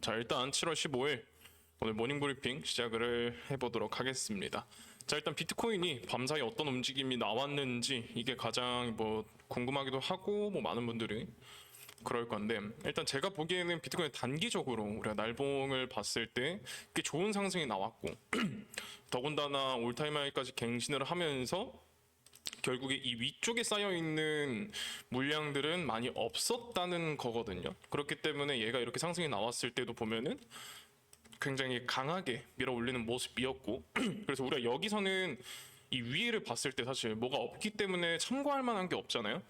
자, 일단 7월 15일 오늘 모닝 브리핑 시작을 해보도록 하겠습니다. 자, 일단 비트코인이 밤사이 어떤 움직임이 나왔는지 이게 가장 뭐 궁금하기도 하고 뭐 많은 분들이 그럴 건데 일단 제가 보기에는 비트코인 단기적으로 우리가 날봉을 봤을 때 꽤 좋은 상승이 나왔고 더군다나 올타임 하이까지 갱신을 하면서 결국에 이 위쪽에 쌓여 있는 물량들은 많이 없었다는 거거든요. 그렇기 때문에 얘가 이렇게 상승이 나왔을 때도 보면은 굉장히 강하게 밀어 올리는 모습이었고 그래서 우리가 여기서는 이 위를 봤을 때 사실 뭐가 없기 때문에 참고할 만한 게 없잖아요.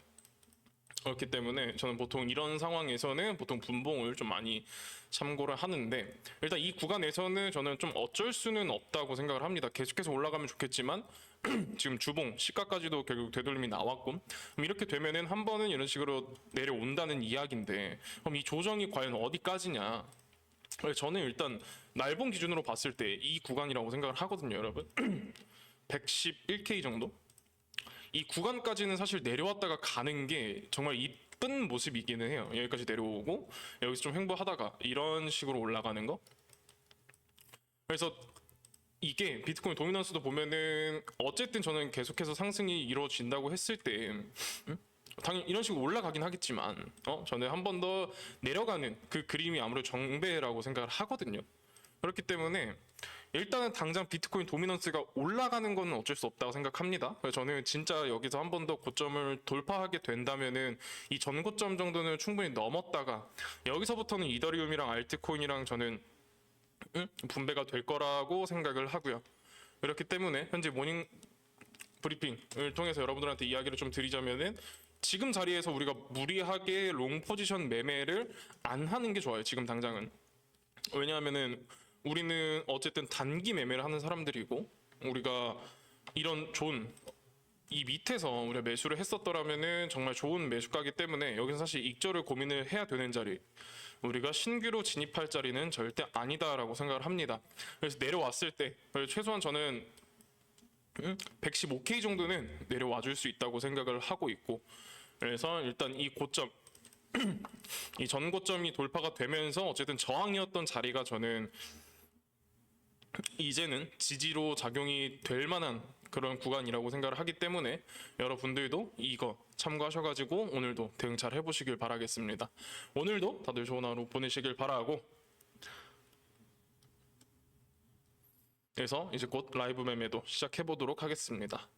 그렇기 때문에 저는 보통 이런 상황에서는 보통 분봉을 좀 많이 참고를 하는데 일단 이 구간에서는 저는 좀 어쩔 수는 없다고 생각을 합니다. 계속해서 올라가면 좋겠지만 지금 주봉 시가까지도 결국 되돌림이 나왔고 이렇게 되면은 한 번은 이런 식으로 내려온다는 이야기인데 그럼 이 조정이 과연 어디까지냐? 그래서 저는 일단 날봉 기준으로 봤을 때 이 구간이라고 생각을 하거든요, 여러분. 111K 정도? 이 구간까지는 사실 내려왔다가 가는 게 정말 이쁜 모습이기는 해요. 여기까지 내려오고 여기서 좀 횡보하다가 이런 식으로 올라가는 거. 그래서 이게 비트코인 도미넌스도 보면은 어쨌든 저는 계속해서 상승이 이루어진다고 했을 때 음? 당연히 이런 식으로 올라가긴 하겠지만 어 저는 한 번 더 내려가는 그 그림이 아무래도 정배라고 생각을 하거든요. 그렇기 때문에 일단은 당장 비트코인 도미넌스가 올라가는 건 어쩔 수 없다고 생각합니다. 그래서 저는 진짜 여기서 한 번 더 고점을 돌파하게 된다면은 이 전고점 정도는 충분히 넘었다가 여기서부터는 이더리움이랑 알트코인이랑 저는 음, 분배가 될 거라고 생각을 하고요. 그렇기 때문에 현재 모닝 브리핑을 통해서 여러분들한테 이야기를 좀 드리자면은 지금 자리에서 우리가 무리하게 롱 포지션 매매를 안 하는 게 좋아요. 지금 당장은. 왜냐하면은 우리는 어쨌든 단기 매매를 하는 사람들이고 우리가 이런 존 이 밑에서 우리가 매수를 했었더라면은 정말 좋은 매수가기 때문에 여기서 사실 익절을 고민을 해야 되는 자리 우리가 신규로 진입할 자리는 절대 아니다라고 생각을 합니다. 그래서 내려왔을 때 최소한 저는 115K 정도는 내려와 줄 수 있다고 생각을 하고 있고 그래서 일단 이 고점 이 전고점이 돌파가 되면서 어쨌든 저항이었던 자리가 저는 이제는 지지로 작용이 될 만한 그런 구간이라고 생각을 하기 때문에 여러분들도 이거 참고하셔가지고 오늘도 대응 잘 해보시길 바라겠습니다. 오늘도 다들 좋은 하루 보내시길 바라고 그래서 이제 곧 라이브 매매도 시작해보도록 하겠습니다.